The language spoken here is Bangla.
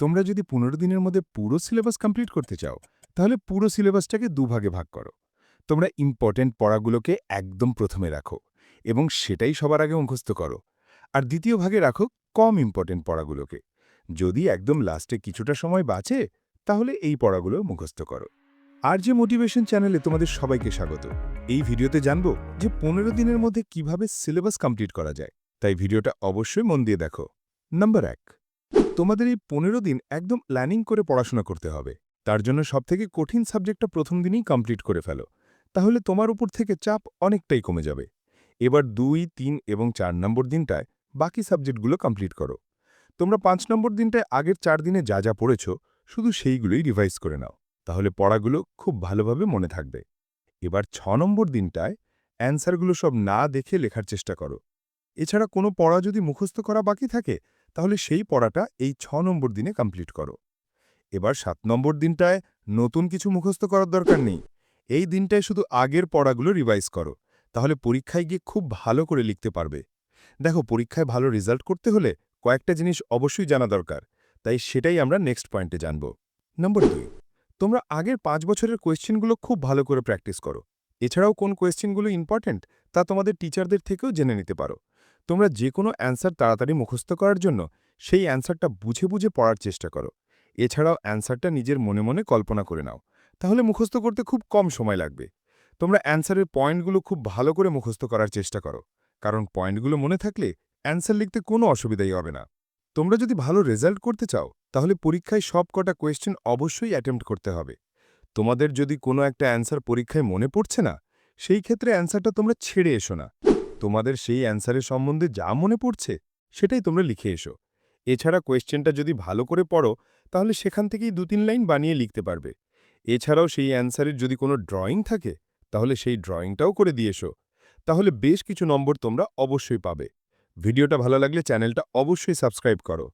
তোমরা যদি পনেরো দিনের মধ্যে পুরো সিলেবাস কমপ্লিট করতে চাও, তাহলে পুরো সিলেবাসটাকে দুভাগে ভাগ করো। তোমরা ইম্পর্টেন্ট পড়াগুলোকে একদম প্রথমে রাখো এবং সেটাই সবার আগে মুখস্থ করো। আর দ্বিতীয় ভাগে রাখো কম ইম্পর্টেন্ট পড়াগুলোকে। যদি একদম লাস্টে কিছুটা সময় বাঁচে, তাহলে এই পড়াগুলো মুখস্থ করো। আর যে মোটিভেশন চ্যানেলে তোমাদের সবাইকে স্বাগত, এই ভিডিওতে জানব যে পনেরো দিনের মধ্যে কীভাবে সিলেবাস কমপ্লিট করা যায়। তাই ভিডিওটা অবশ্যই মন দিয়ে দেখো। নাম্বার এক তোমাদের এই পনেরো দিন একদম প্ল্যানিং করে পড়াশোনা করতে হবে। তার জন্য সবথেকে কঠিন সাবজেক্টটা প্রথম দিনই কমপ্লিট করে ফেলো। তাহলে তোমার উপর থেকে চাপ অনেকটাই কমে যাবে। এবার দুই, তিন এবং চার নম্বর দিনটায় বাকি সাবজেক্টগুলো কমপ্লিট করো। তোমরা পাঁচ নম্বর দিনটায় আগের চার দিনে যা যা পড়েছ, শুধু সেইগুলোই রিভাইজ করে নাও। তাহলে পড়াগুলো খুব ভালোভাবে মনে থাকবে। এবার ছ নম্বর দিনটায় অ্যান্সারগুলো সব না দেখে লেখার চেষ্টা করো। এছাড়া কোনো পড়া যদি মুখস্থ করা বাকি থাকে তাহলে সেই পড়াটা এই ছ নম্বর দিনে কমপ্লিট করো। এবার সাত নম্বর দিনটায় নতুন কিছু মুখস্থ করার দরকার নেই। এই দিনটায় শুধু আগের পড়াগুলো রিভাইজ করো, তাহলে পরীক্ষায় গিয়ে খুব ভালো করে লিখতে পারবে। দেখো, পরীক্ষায় ভালো রেজাল্ট করতে হলে কয়েকটা জিনিস অবশ্যই জানা দরকার, তাই সেটাই আমরা নেক্সট পয়েন্টে জানব। নম্বর দুই, তোমরা আগের পাঁচ বছরের কোয়েশ্চেনগুলো খুব ভালো করে প্র্যাকটিস করো। এছাড়াও কোন কোয়েশ্চেনগুলো ইম্পর্ট্যান্ট তা তোমাদের টিচারদের থেকেও জেনে নিতে পারো। তোমরা যে কোনো অ্যান্সার তাড়াতাড়ি মুখস্থ করার জন্য সেই অ্যান্সারটা বুঝে বুঝে পড়ার চেষ্টা করো। এছাড়াও অ্যান্সারটা নিজের মনে মনে কল্পনা করে নাও। তাহলে মুখস্থ করতে খুব কম সময় লাগবে। তোমরা অ্যান্সারের পয়েন্টগুলো খুব ভালো করে মুখস্থ করার চেষ্টা করো। কারণ পয়েন্টগুলো মনে থাকলে অ্যান্সার লিখতে কোনো অসুবিধাই হবে না। তোমরা যদি ভালো রেজাল্ট করতে চাও, তাহলে পরীক্ষায় সব কটা কোয়েশ্চেন অবশ্যই অ্যাটেম্প্ট করতে হবে। তোমাদের যদি কোনো একটা অ্যান্সার পরীক্ষায় মনে পড়ছে না, সেই ক্ষেত্রে অ্যান্সারটা তোমরা ছেড়ে এসো না। তোমাদের সেই অ্যান্সারের সম্বন্ধে যা মনে পড়ছে, সেটাই তোমরা লিখে এসো। এছাড়া কোয়েশ্চেনটা যদি ভালো করে পড়ো, তাহলে সেখান থেকেই দু তিন লাইন বানিয়ে লিখতে পারবে। এছাড়াও সেই অ্যান্সারের যদি কোনো ড্রয়িং থাকে, তাহলে সেই ড্রয়িংটাও করে দিয়ে এসো। তাহলে বেশ কিছু নম্বর তোমরা অবশ্যই পাবে। ভিডিওটা ভালো লাগলে চ্যানেলটা অবশ্যই সাবস্ক্রাইব করো।